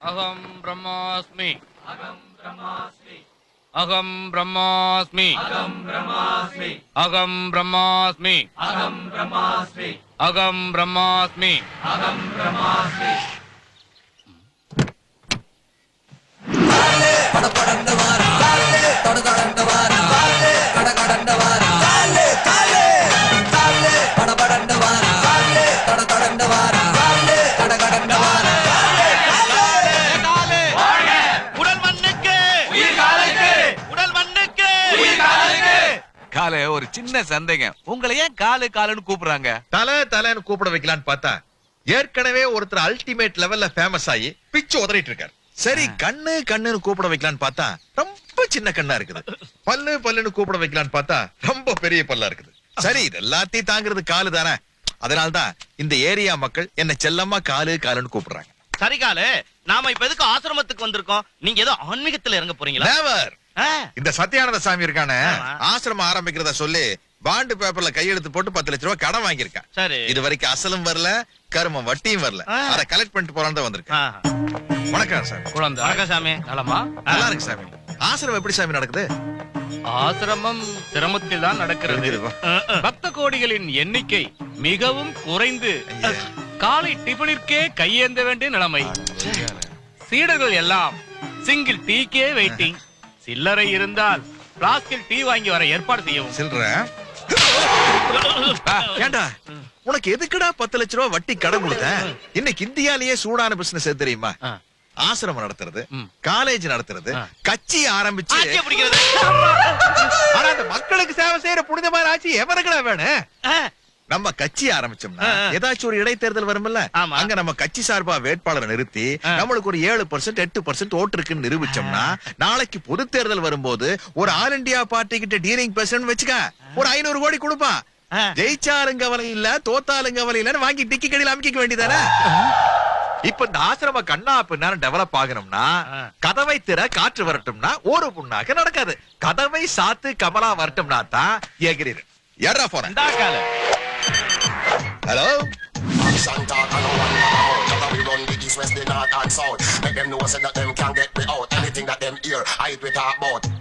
அகம் பிரம்மாஸ்மி. அகம் பிரம்மாஸ்மி. அகம் பிரம்மாஸ்மி. அகம் பிரம்மாஸ்மி. அகம் பிரம்மாஸ்மி அகம் பிரம்மாஸ்மி அகம் பிரம்மாஸ்மி அகம் பிரம்மாஸ்மி பட படந்தவார் சின்ன சந்தேகம்? உங்களை ஏன் காலு காலுன்னு கூப்பிடுறாங்க? தலை தலைன்னு கூப்பிட வைக்கலான்னு பார்த்தா ஏற்கனவே ஒருத்தர் அல்டிமேட் லெவல்ல ஃபேமஸ் ஆகி பிச்சு உதறிட்டு இருக்காரு. சரி கண்ணு கண்ணுன்னு கூப்பிட வைக்கலான்னு பார்த்தா ரொம்ப சின்ன கண்ணா இருக்குது. பல்லு பல்லுன்னு கூப்பிட வைக்கலான்னு பார்த்தா ரொம்ப பெரிய பல்லா இருக்குது. சரி இது எல்லாத்தையும் தாங்கிறது காலு தானே. அதனால்தான் இந்த ஏரியா மக்கள் என்ன செல்லமா காலு காலுன்னு கூப்பிடுறாங்க. சரி காலு நாம இப்ப எதுக்கு ஆசிரமத்துக்கு வந்திருக்கோம்? நீங்க ஏதோ ஆன்மீகத்துல இறங்க போறீங்களா? Never. இந்த சத்யானந்த சாமி இருக்கானே. ஆசிரமம் ஆரம்பிக்கிறத சொல்லி பாண்டு பேப்பர்ல கையெழுத்து போட்டு பத்து லட்ச ரூபாய் கடன் வாங்கியிருக்கான் சரி. இது வரைக்கும் அசலும் வரல கருமம் வட்டியும் வரல. அத கலெக்ட் பண்ணிட்டு போறான்னு வந்திருக்கேன். வணக்கம் சாமி. குழந்தை. வணக்கம் சாமி. நலமா? நல்லா இருக்கு சாமி. ஆசிரமம் எப்படி சாமி நடக்குது? ஆசிரமம் சிரமத்தில் தான் நடக்கிறது. பக்த கோடிகளின் எண்ணிக்கை மிகவும் குறைந்து. காலை டிபனிற்கே கையேந்த வேண்டிய நிலைமை. சீடர்கள் எல்லாம் சிங்கிள் டீக்கே வெயிட்டிங் சில்லறை இருந்தால் பிளாஸ்கில் டீ வாங்கி வர ஏற்பாடு செய்யவும். சில்ற ஏண்டா? உனக்கு எதுக்குடா பத்து லட்ச ரூபாய் வட்டி கடன் கொடுத்த இன்னைக்கு இந்தியாலயே சூடான பிசினஸ் எது தெரியுமா. ஆசிரமம் நடத்துறது. காலேஜ் நடத்துறது. கட்சி ஆரம்பிச்சு. ஆனா அந்த மக்களுக்கு சேவை செய்யற புனிதமான ஆட்சி எவருக்குடா வேணும்? நம்ம கட்சி ஆரம்பிச்சோம்னா. ஏதாச்சும் ஒரு இடைத்தேர்தல் வரும்ல ஆமா. அங்க நம்ம கட்சி சார்பா வேட்பாளரை நிறுத்தி. நம்மளுக்கு ஒரு ஏழு பர்சன்ட் எட்டு பர்சன்ட் ஓட்டு இருக்குன்னு நிரூபிச்சோம்னா நாளைக்கு பொது தேர்தல் வரும்போது ஒரு ஆல் இந்தியா பார்ட்டி கிட்ட டீலிங் பேசணும்னு வச்சுக்க ஒரு ஐநூறு கோடி கொடுப்பான். ஜெயிச்சாலும் கவலை இல்ல தோத்தாலும் கவலை இல்லன்னு வாங்கி டிக்கி கடையில் அமைக்க வேண்டியதானே இப்ப இந்த ஆசிரம கண்ணா பின்னாலும் டெவலப் ஆகணும்னா. கதவை திற காற்று வரட்டும்னா ஒரு புண்ணாக நடக்காது கதவை சாத்து கமலா வரட்டும்னா தான் ஏகிறீர் யாரா போன Hello? Action talk and no one we run the east, west, the north and south. Make them know say that them can get me out. Anything that them hear, I it we talk about.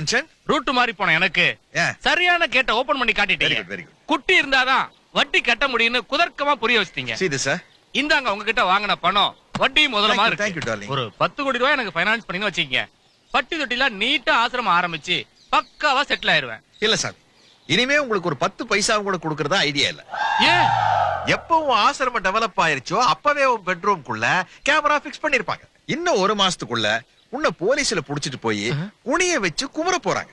Mention? Route மாறி போன எனக்கு. ஏன் சரியான கேட்ட open பண்ணி good very good குட்டி இருந்தாதான் வட்டி கட்ட முடியும்னு குதர்க்கமா புரிய வச்சிட்டீங்க. See this சார் இந்தாங்க உங்ககிட்ட வாங்கின பணம். வட்டி முதலமா Thank you, thank you, இருக்கு. ஒரு பத்து கோடி ரூபாய் எனக்கு ஃபைனான்ஸ் பண்ணி வச்சுக்கீங்க. பட்டி தொட்டில நீட்டா ஆசிரமம் ஆரம்பிச்சு பக்காவா செட்டில் ஆயிருவேன். இல்ல சார் இனிமே உங்களுக்கு ஒரு பத்து பைசாவும் கூட கொடுக்கறதா ஐடியா இல்ல. ஏன்? எப்போ உன் ஆசிரமம் டெவலப் ஆயிருச்சோ அப்பவே உன் பெட்ரூம்குள்ள கேமரா ஃபிக்ஸ் பண்ணிருப்பாங்க. இன்னும் ஒரு மாசத்துக்குள்ள உன்னை போலீஸ்ல புடிச்சிட்டு போய் குனிய வச்சு குமுற போறாங்க.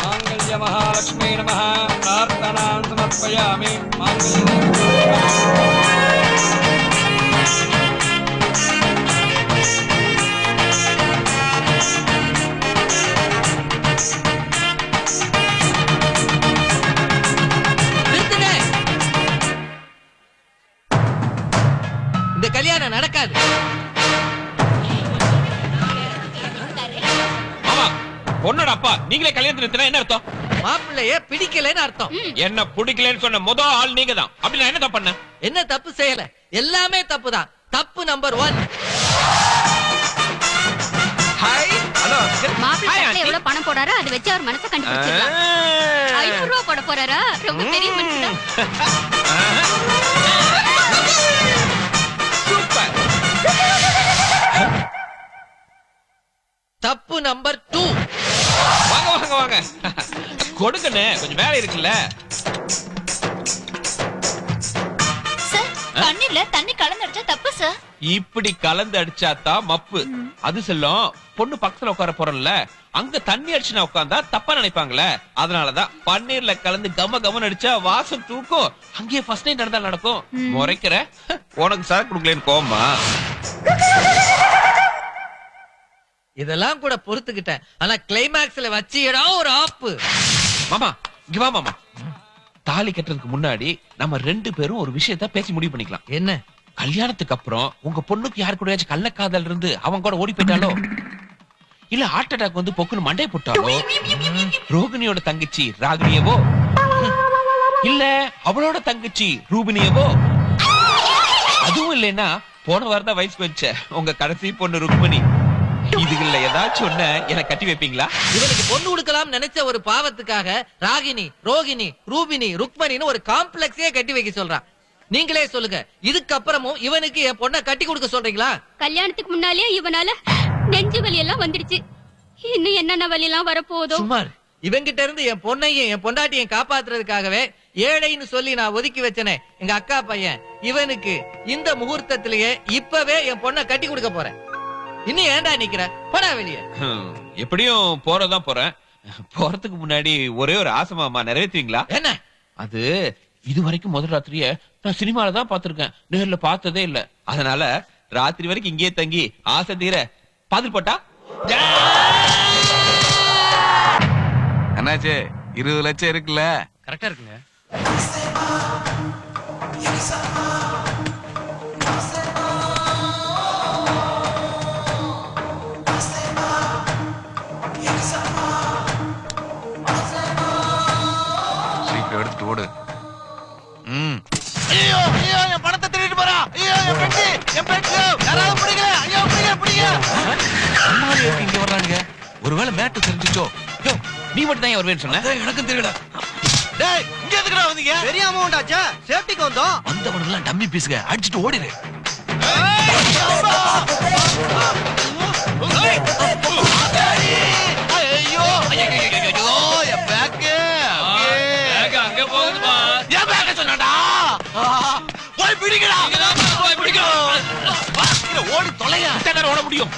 மாங்கல்ய மகாலட்சுமி நம பிரார்த்தனான் சமர்ப்பயாமி நிறுத்துங்க அப்பா நீங்களே கல்யாணம் நிறுத்தினா என்ன அர்த்தம்? மாப்பிள்ளைய பிடிக்கலைன்னு அர்த்தம். என்ன பிடிக்கலன்னு சொன்ன முத ஆள் நீங்க தான் அப்படி நான் என்ன தப்பு பண்ணேன்? என்ன தப்பு செய்யல? எல்லாமே தப்பு தான் தப்பு நம்பர் ஒன் ஹாய் ஹலோ மாப்பிள்ளை தட்டுல எவ்வளவு எவ்வளவு பணம் போடாரோ அதை வச்சு அவர் மனசை கண்டுபிடிச்சிடலாம். ஐநூறு ரூபா போட போறாரா? ரொம்ப பெரிய மனுஷன் சூப்பர். தப்பு நம்பர் வாங்க. கொடுக்கண்ணே கொஞ்சம் வேலை இருக்குல்ல. சார் தண்ணில தண்ணி கலந்துடுச்சா தப்பு சார் இப்படி கலந்து அடிச்சாதான் மப்பு. அது செல்லும் பொண்ணு பக்கத்துல உட்கார போறோம்ல அங்க தண்ணி அடிச்சுனா உட்காந்தா தப்பா நினைப்பாங்களே. அதனாலதான் பன்னீர்ல கலந்து கம கமன்னு அடிச்சா வாசம் தூக்கும். அங்கேயே ஃபர்ஸ்ட் நைட் நடந்தா நடக்கும். முறைக்கிற. உனக்கு சார் கொடுக்கலன்னு கோவமா? இதெல்லாம் கூட பொறுத்துக்கிட்டேன். ஆனா கிளைமேக்ஸ்ல வச்சு இடம் ஒரு ஆப்பு. மாமா இங்க வா மாமா. தாலி கட்டுறதுக்கு முன்னாடி நம்ம ரெண்டு பேரும் ஒரு விஷயத்த பேசி முடிவு பண்ணிக்கலாம். என்ன? கல்யாணத்துக்கு அப்புறம் உங்க பொண்ணுக்கு யாரு கூடயாச்சும் கள்ளக்காதல் இருந்து அவன் கூட ஓடி போயிட்டாலோ? இல்ல ஹார்ட் அட்டாக் வந்து பொக்குன்னு மண்டை போட்டாலோ? ரோகிணியோட தங்கச்சி ராகினியவோ இல்ல அவளோட தங்கச்சி ரூபினியவோ அதுவும் இல்லைன்னா போன வாரம் தான் வயசு வச்ச உங்க கடைசி பொண்ணு ருக்மணி. இதுகள்ல ஏதாச்சும் ஒண்ண என்ன கட்டி வைப்பீங்களா? இவனுக்கு பொண்ணு கொடுக்கலாம் நினைச்ச ஒரு பாவத்துக்காக ராகினி ரோகிணி ரூபினி ருக்மணின்னு ஒரு காம்ப்ளெக்ஸே கட்டி வைக்க சொல்றான். நீங்களே சொல்லுங்க இதுக்கப்புறமும் இவனுக்கு என் பொண்ணை கட்டி கொடுக்க சொல்றீங்களா? கல்யாணத்துக்கு முன்னாலே இவனால நெஞ்சு வலி எல்லாம் வந்துடுச்சு. இன்னும் என்னென்ன வலி எல்லாம் வரப்போதோ சுமார் இவங்கிட்ட இருந்து என் பொண்ணையும் என் பொண்டாட்டியும் காப்பாத்துறதுக்காகவே ஏழைன்னு சொல்லி நான் ஒதுக்கி வச்சனே எங்க அக்கா பையன். இவனுக்கு இந்த முகூர்த்தத்திலேயே இப்பவே என் பொண்ணை கட்டி கொடுக்க போறேன். இன்னும் ஏன்டா நிக்கிற? போடா வெளியே. எப்படியும் போறதான் போறேன். போறதுக்கு முன்னாடி ஒரே ஒரு ஆசை மாமா நிறைவேற்றுவீங்களா? என்ன? அது இது வரைக்கும் முதல் ராத்திரிய நான் சினிமால தான் பார்த்திருக்கேன். நேர்ல பார்த்ததே இல்ல. அதனால ராத்திரி வரைக்கும் இங்கேயே தங்கி ஆசை தீர பாதில் போட்டா? என்னாச்சு இருபது லட்சம் இருக்குல்ல? கரெக்டா இருக்குங்க. ஓடு. ம். ஐயோ ஐயோ என் பணத்தை திருடிட்டு போறா. ஐயோ என் பெட்டி என் பெட்டி யாராவது பிடிக்கல? ஐயோ பிடிக்க பிடிக்க அம்மாடி எதுக்கு இங்க வர்றானுங்க? ஒருவேளை மேட்டு தெரிஞ்சுச்சோ? யோ, நீ மட்டும் தான் வருவேன்னு சொன்ன? எனக்கும் தெரியல. டேய் இங்க எதுக்குடா வந்தீங்க? பெரிய அமௌண்ட் ஆச்சா? சேஃப்டிக்கு வந்தோம். வந்தவனுங்கெல்லாம் டம்மி பீஸுங்க அடிச்சுட்டு ஓடிடு பிடிக்கணும் ஓடி தொலையா. ஓட முடியும்.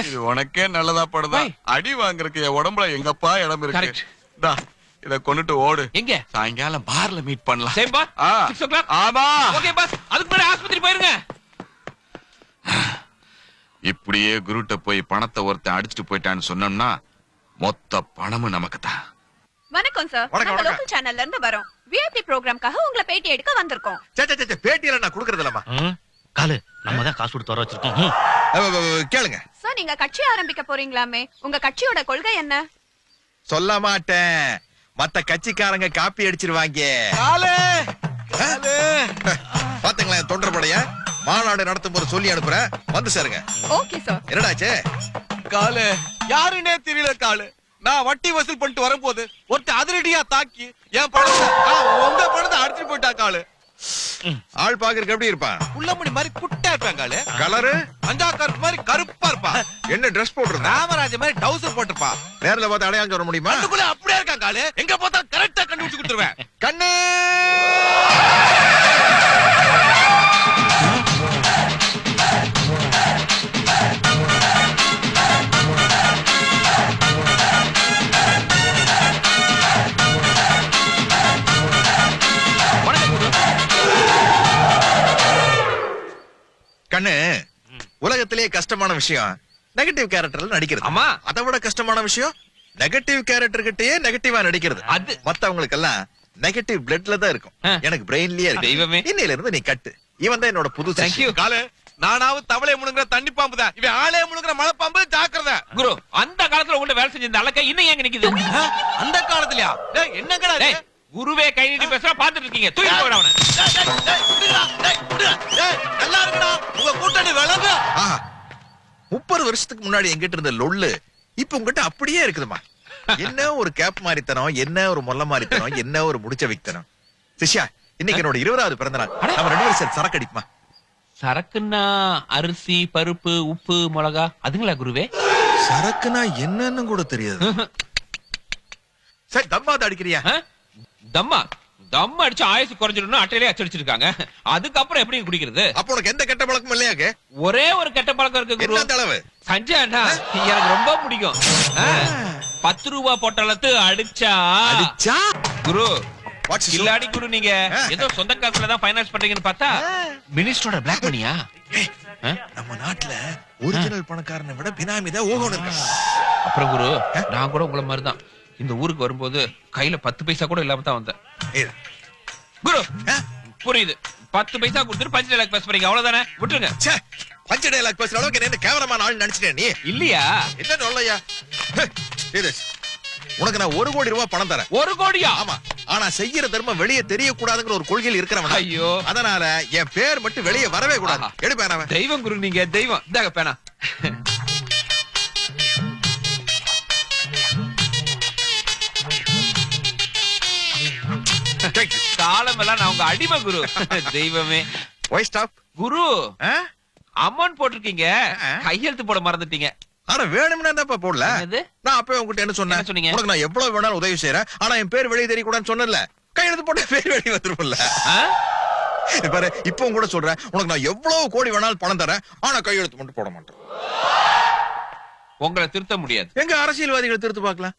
இது உனக்கே நல்லதா படுதா? அடி வாங்குறதுக்கு என் உடம்புல எங்கப்பா இடம். இருக்கு? டா இத கொண்டுட்டு ஓடு. எங்க? சாயங்காலம் பார்ல மீட் பண்ணலாம். சேம் பாஸ் ஆமா. ஓகே பாஸ் அதுக்கு முன்னாடி ஆஸ்பத்திரி போயிருங்க. இப்படியே குருட்ட போய் பணத்தை ஒருத்தன் அடிச்சுட்டு போயிட்டான்னு சொன்னோம்னா மொத்த பணமும் நமக்கு தான் வணக்கம் சார் வணக்கம். லோக்கல் சேனல்ல இருந்து வரோம். விஐபி ப்ரோக்ராம்காக உங்களை பேட்டி எடுக்க வந்திருக்கோம். சே, சே, சே, பேட்டியெல்லாம் நான் கொடுக்கறது இல்லம்மா காலு. நம்ம தான் காசு கொடுத்து வர வச்சிருக்கோம். கேளுங்க. சார் நீங்க கட்சி ஆரம்பிக்க போறீங்களாமே? உங்க கட்சியோட கொள்கை என்ன? சொல்ல மாட்டேன். மத்த கட்சிக்காரங்க காப்பி அடிச்சிருவாங்க. காலு! காலு! பாத்தீங்களா என் தொண்டர் படைய? மாநாடு நடத்தும் போது சொல்லி அனுப்புறேன். வந்து சேருங்க. Okay sir. என்னடாச்சே? காலு! யாருன்னே தெரியல காலு. நான் வட்டி வசூல் பண்ணிட்டு வரும்போது ஒருத்தன் அதிரடியா தாக்கி என் பணத்தை ஆ, உங்க பணத்தை ஆள் பாக்குறதுக்கு எப்படி இருப்பான் உள்ளமணி மாதிரி குட்டா இருப்பான் காலு கலரு? அஞ்சா கருப்பு மாதிரி கருப்பா இருப்பான் என்ன ட்ரெஸ் போட்டிருந்தா? ராமராஜ மாதிரி டவுசர் போட்டிருப்பான் நேர்ல பார்த்து அடையாளம் சொல்ல முடியுமா? கண்ணுக்குள்ள அப்படியே இருக்கான் காலு எங்க பார்த்தா கரெக்டா கண்டுபிடிச்சு கொடுத்துருவேன். கண்ணு! உலகத்திலேயே கஷ்டமான விஷயம் நெகட்டிவ் கேரக்டர்ல நடிக்கிறது. ஆமா. அதை விட கஷ்டமான விஷயம் நெகட்டிவ் கேரக்டர் கிட்டயே நெகட்டிவா நடிக்கிறது. அது. மத்தவங்களுக்கு எல்லாம் நெகட்டிவ் பிளட்ல தான் இருக்கும். எனக்கு பிரெயின்லயே இருக்கு. தெய்வமே. இன்னையில இருந்து நீ கட்டு. இவன் தான் என்னோட புது Thank you. காலு நானாவது தவளை முழுங்குற தண்ணி பாம்பு தான். இவன் ஆளே முழுங்குற மலை பாம்பு ஜாக்கிரதை. குரு அந்த காலத்துல உங்கள்ட்ட வேலை செஞ்ச இந்த அலக்க இன்னும் எங்க நிக்குது? அந்த காலத்துலயா? டேய் என்னங்கடா இது? டேய், குருவே கை நீட்டி பேசுறா பாத்துட்டு இருக்கீங்க தூக்கி போட அவனை. டேய், டேய், டேய், விடுடா, டேய், விடுடா. டேய், நல்லா இருக்குடா உங்க கூட்டணி விளங்க முப்பது வருஷத்துக்கு முன்னாடி எங்கிட்ட இருந்த லொள்ளு இப்ப உங்ககிட்ட அப்படியே இருக்குதுமா. என்ன ஒரு கேப் மாறித்தனம் என்ன ஒரு மொல்ல மாறித்தனம் என்ன ஒரு முடிச்ச வைத்தனம். சிஷ்யா இன்னைக்கு என்னோட இருபதாவது பிறந்த நாள் நம்ம ரெண்டு சேர்ந்து சரக்கு அடிக்குமா சரக்குன்னா அரிசி பருப்பு உப்பு மிளகா அதுங்களா குருவே? சரக்குனா என்னன்னு கூட தெரியாது. சரி தம்மாது அடிக்கிறியா? தம்மா தம் அடிச்சு ஆயுசு குறைஞ்சிடணும் அட்டையிலே அச்சடிச்சிருக்காங்க அதுக்கப்புறம் எப்படி குடிக்கிறது? அப்ப உனக்கு எந்த கெட்ட பழக்கமும் இல்லையாக்கு ஒரே ஒரு கெட்ட பழக்கம் இருக்கு குரு. அளவு சஞ்சய் அண்ணா எனக்கு ரொம்ப பிடிக்கும். பத்து ரூபா பொட்டலத்து அடிச்சா. அடிச்சா? குரு? கில்லாடி குரு நீங்க. ஏதோ சொந்த காசுல தான் ஃபைனான்ஸ் பண்றீங்கன்னு பார்த்தா மினிஸ்டரோட பிளாக் மணியா நம்ம நாட்டுல ஒரிஜினல் பணக்காரனை விட பினாமி தான் ஓகோன்னு இருக்காங்க. அப்புறம் குரு நான் கூட உங்கள மாதிரி தான் இந்த ஊருக்கு வரும்போது கையில பத்து பைசா கூட இல்லாம தான் வந்தேன். குரு? புரியுது. பத்து பைசா கொடுத்துட்டு பஞ்சு டைலாக் பேச போறீங்க அவ்வளவுதானே? விட்டுருங்க. பஞ்ச டைலாக் பேசுற அளவுக்கு என்ன கேவலமான ஆள் நினைச்சிட்டே நீ? இல்லையா? என்ன சொல்லையா? உனக்கு நான் ஒரு கோடி ரூபாய் பணம் தரேன். ஒரு கோடியா? ஆமா. ஆனா செய்யற தர்மம் வெளியே தெரியக்கூடாதுங்கிற ஒரு கொள்கையில் இருக்கிறவன். ஐயோ. அதனால என் பேர் மட்டும் வெளியே வரவே கூடாது. எடுப்பேன் தெய்வம் குரு நீங்க தெய்வம். இந்தாங்க பேனா. எல்லாம் நான் உங்க அடிமை குரு. தெய்வமே. ஒய் ஸ்டாப் குரு அமௌண்ட் போட்டிருக்கீங்க. கையெழுத்து போட மறந்துட்டீங்க. ஆனா வேணும்னா தான்ப்பா போடல? நான் அப்பவே உங்ககிட்ட என்ன சொன்னேன்? சொன்னீங்க? உனக்கு நான் எவ்வளவு வேணாலும் உதவி செய்யறேன் ஆனா என் பேர் வெளியே தெரியக்கூடாதுன்னு சொன்னல கையெழுத்து போட்ட பேர் வெளியே வந்துரும்ல? பாரு இப்போ கூட சொல்றேன். உனக்கு நான் எவ்வளவு கோடி வேணாலும் பணம் தரேன். ஆனா கையெழுத்து மட்டும் போட மாட்டேன். உங்களை திருத்த முடியாது. எங்க அரசியல்வாதிகளை திருத்து பார்க்கலாம்?